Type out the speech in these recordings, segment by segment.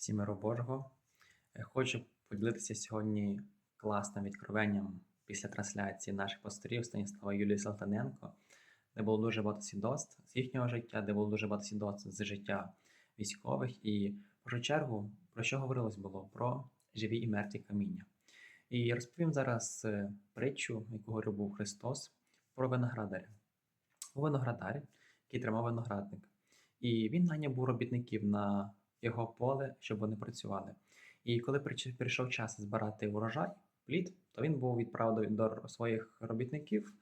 Всім миру Божого. Е, Хочу поділитися сьогодні класним відкровенням після трансляції наших пасторів Станіслава Юлії Салтаненко, де було дуже багато свідоцтв з їхнього життя, де було дуже багато свідоцтв з життя військових. І в першу чергу, про що говорилось було? Про живі і мертві каміння. І розповім зараз е, притчу, яку говорив був Христос, про виноградаря. У виноградарі, який тримав виноградник. І він наняв був робітників на його поле, щоб вони працювали. І коли прийшов час збирати урожай, плід, то він був відправив до своїх робітників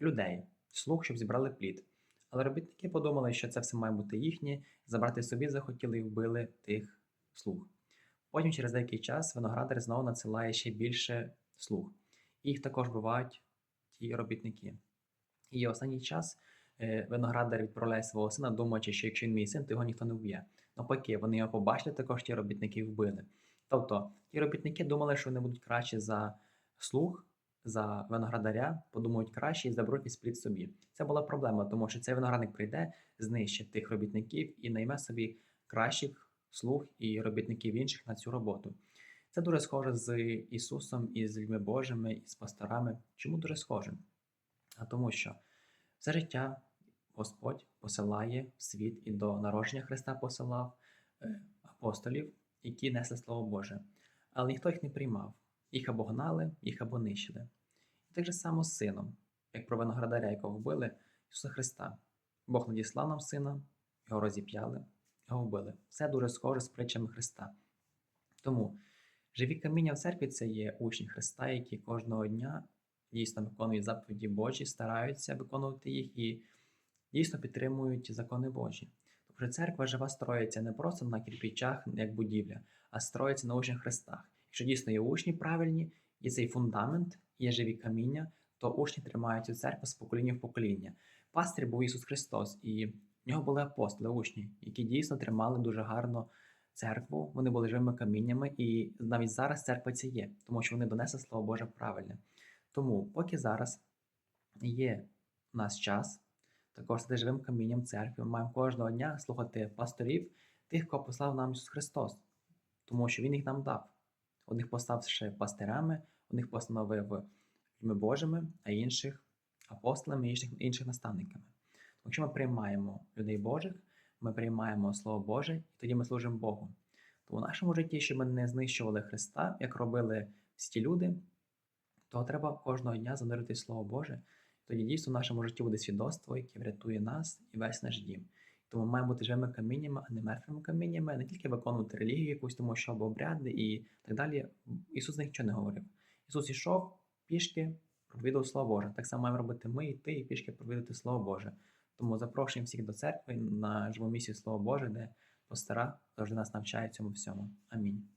людей, слуг, щоб зібрали плід. Але робітники подумали, що це все має бути їхнє, забрати собі захотіли і вбили тих слуг. Потім, через деякий час, виноградар знову надсилає ще більше слуг. Їх також бувають ті робітники. І останній час е, виноградар відправляє свого сина, думаючи, що якщо він мій син, то його ніхто не вб'є. Навпаки, вони його побачили, також ті робітники вбили. Тобто, ті робітники думали, що вони будуть кращі за слуг, за виноградаря, подумають краще і заберуть весь плід собі. Це була проблема, тому що цей виноградник прийде, знищить тих робітників і найме собі кращих слуг і робітників інших на цю роботу. Це дуже схоже з Ісусом і з людьми Божими, і з пасторами. Чому дуже схоже? А тому що все життя Господь посилає в світ і до народження Христа посилав е, апостолів, які несли Слово Боже. Але ніхто їх не приймав. Їх або гнали, їх або нищили. І так же само з сином, як про виноградаря, якого вбили Ісуса Христа. Бог надіслав нам сина, його розіп'яли, його вбили. Все дуже схоже з притчами Христа. Тому живі каміння в церкві це є учні Христа, які кожного дня дійсно виконують заповіді Божі, стараються виконувати їх і дійсно підтримують закони Божі. Тобто церква жива строїться не просто на кирпичах, як будівля, а строїться на учнях Христах. Якщо дійсно є учні правильні, і цей фундамент, є живі каміння, то учні тримають цю церкву з покоління в покоління. Пастир був Ісус Христос, і в нього були апостоли, учні, які дійсно тримали дуже гарно церкву, вони були живими каміннями, і навіть зараз церква ця є, тому що вони донесли Слово Боже правильне. Тому, поки зараз є у нас час, також стати живим камінням церкви, ми маємо кожного дня слухати пасторів, тих, кого послав нам Ісус Христос, тому що Він їх нам дав. Одних поставши пастирами, одних постановив людьми Божими, а інших апостолами, інших, інших наставниками. Тому якщо ми приймаємо людей Божих, ми приймаємо Слово Боже, і тоді ми служимо Богу. То у нашому житті, щоб ми не знищували Христа, як робили всі ті люди, то треба кожного дня занурити Слово Боже. Тоді дійсно в нашому житті буде свідоцтво, яке врятує нас і весь наш дім. Тому ми маємо бути живими каміннями, а не мертвими каміннями, не тільки виконувати релігію якусь, тому що або обряди і так далі. Ісус нічого не говорив. Ісус ішов пішки, проповідав Слово Боже. Так само маємо робити ми і ти, і пішки проповідати Слово Боже. Тому запрошуємо всіх до церкви на живу місію Слово Боже, де пастора завжди нас навчають цьому всьому. Амінь.